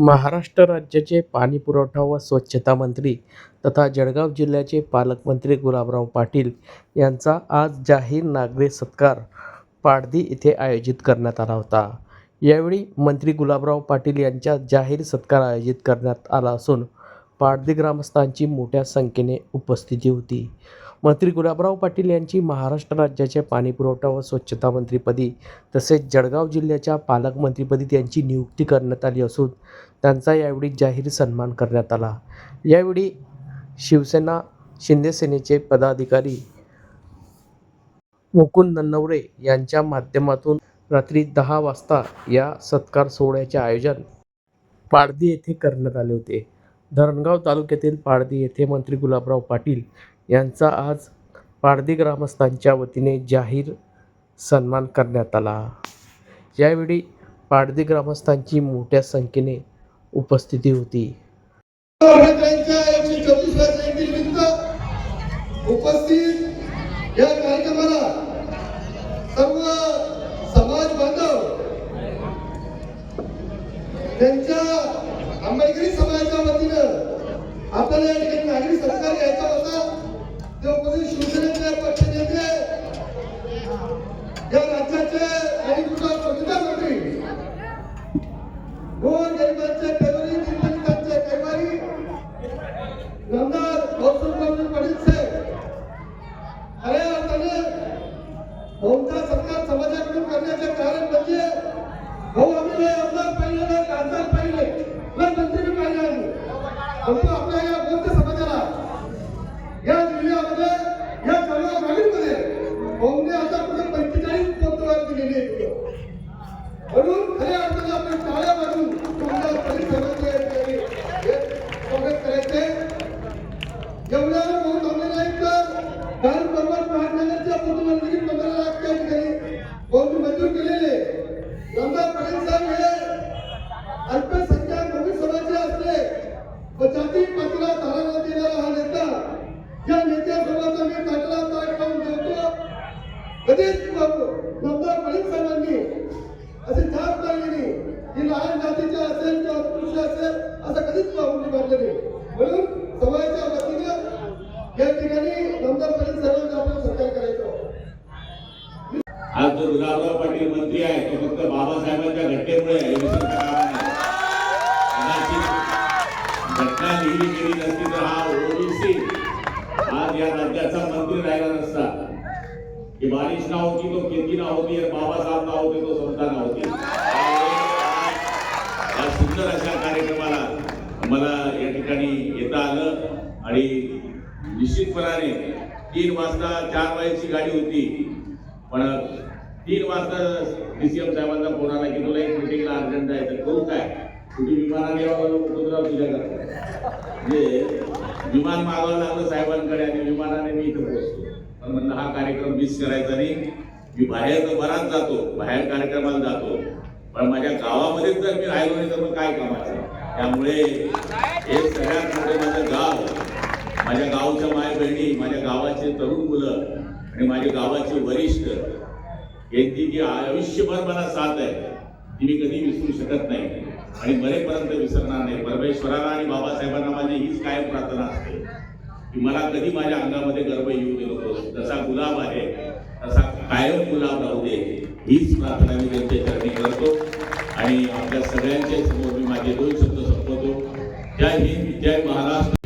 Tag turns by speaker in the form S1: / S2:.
S1: महाराष्ट्र राज्याचे पाणीपुरवठा व स्वच्छता मंत्री तथा जळगाव जिल्ह्याचे पालकमंत्री गुलाबराव पाटील यांचा आज जाहीर नागरी सत्कार पाडदी येथे आयोजित करण्यात आला होता. यावेळी मंत्री गुलाबराव पाटील यांच्या जाहीर सत्कार आयोजित करण्यात आला असून पाडदी ग्रामस्थांची मोठ्या संख्येने उपस्थिती होती. मंत्री गुलाबराव पाटील यांची महाराष्ट्र राज्याच्या पाणीपुरवठा व स्वच्छता मंत्रीपदी तसेच जळगाव जिल्ह्याच्या पालकमंत्रीपदी त्यांची नियुक्ती करण्यात आली असून त्यांचा यावेळी जाहीर सन्मान करण्यात आला. यावेळी शिवसेना शिंदेसेनेचे पदाधिकारी मुकुंद नन्नवरे यांच्या माध्यमातून रात्री दहा वाजता या सत्कार सोहळ्याचे आयोजन पाडदी येथे करण्यात आले होते. धरणगाव तालुक्यातील पाडदी येथे मंत्री गुलाबराव पाटील यांचा आज पाडदी ग्रामस्थांच्या वतीने जाहीर सन्मान करण्यात आला. यावेळी पाडदी ग्रामस्थांची मोठ्या संख्येने उपस्थिती होती.
S2: उपस्थित या कार्यक्रमाला सर्व समाज बांधव त्यांच्या आंबेडकरी समाजाच्या वतीनं आपल्याला या ठिकाणी नागरी सत्कार घ्यायचा होता. ते उपस्थित परंतु आपल्या या या मी आम्ही ताटला ताट खाऊन जेवतो. कधीच नामदार पाटील साहेबांनी असे चार लागलेली ही लहान जातीची असेल किंवा अस्पृश्य असेल असं कधीच पाहून निभारले नाही. म्हणून समाजाच्या वतीनं या ठिकाणी नंतर पाटील साहेबांचा आपण सत्कार करायचो.
S3: आज जो गुलाबराव पाटील मंत्री आहे तो फक्त बाबासाहेबांच्या घटनेमुळे आहे. घटना लिहिली गेली नसती तर हा ओबीसी या राज्याचा मंत्री राहिला नसता की बारिश ना होती तो खेती ना होती और बाबासाहेब ना होते तो समता ना होती। या सुंदर अशा कार्यक्रमाला मला या ठिकाणी येता आलं आणि निश्चितपणाने तीन वाजता चार वाजेची गाडी होती. पण तीन वाजता डीसीएम साहेबांचा फोन आला की तुला एक मिटिंगला अर्जंट आहे तर करू काय? कुठे विमानाने यावं उपद्रव कुठं म्हणजे विमान मागावं लागलं साहेबांकडे आणि विमानाने मी इथं पोहोचतो पण म्हणलं हा कार्यक्रम मिस करायचा नाही. मी बाहेर तर बराच जातो बाहेर कार्यक्रमाला जातो. पण माझ्या गावामध्येच जर मी राहिलो नाही तर मग काय कामाचं? त्यामुळे हे सगळ्यात मोठं माझं गाव माझ्या गावच्या माय बहिणी माझ्या गावाचे तरुण मुलं आणि माझ्या गावाचे वरिष्ठ यांची जी आयुष्यभर मला साथ आहे. ती मी कधी विसरू शकत नाही. आणि मरेपर्यंत विसरणार नाही. परमेश्वराला आणि बाबासाहेबांना माझी हीच कायम प्रार्थना असते. की मला कधी माझ्या अंगामध्ये गर्भ येऊ दे नको जसा गुलाब आहे तसा कायम गुलाब राहू दे. हीच प्रार्थना मी त्यांच्या चरणी करतो. आणि आपल्या सगळ्यांच्या समोर मी माझे दोन शब्द संपवतो. जय हिंद जय महाराष्ट्र.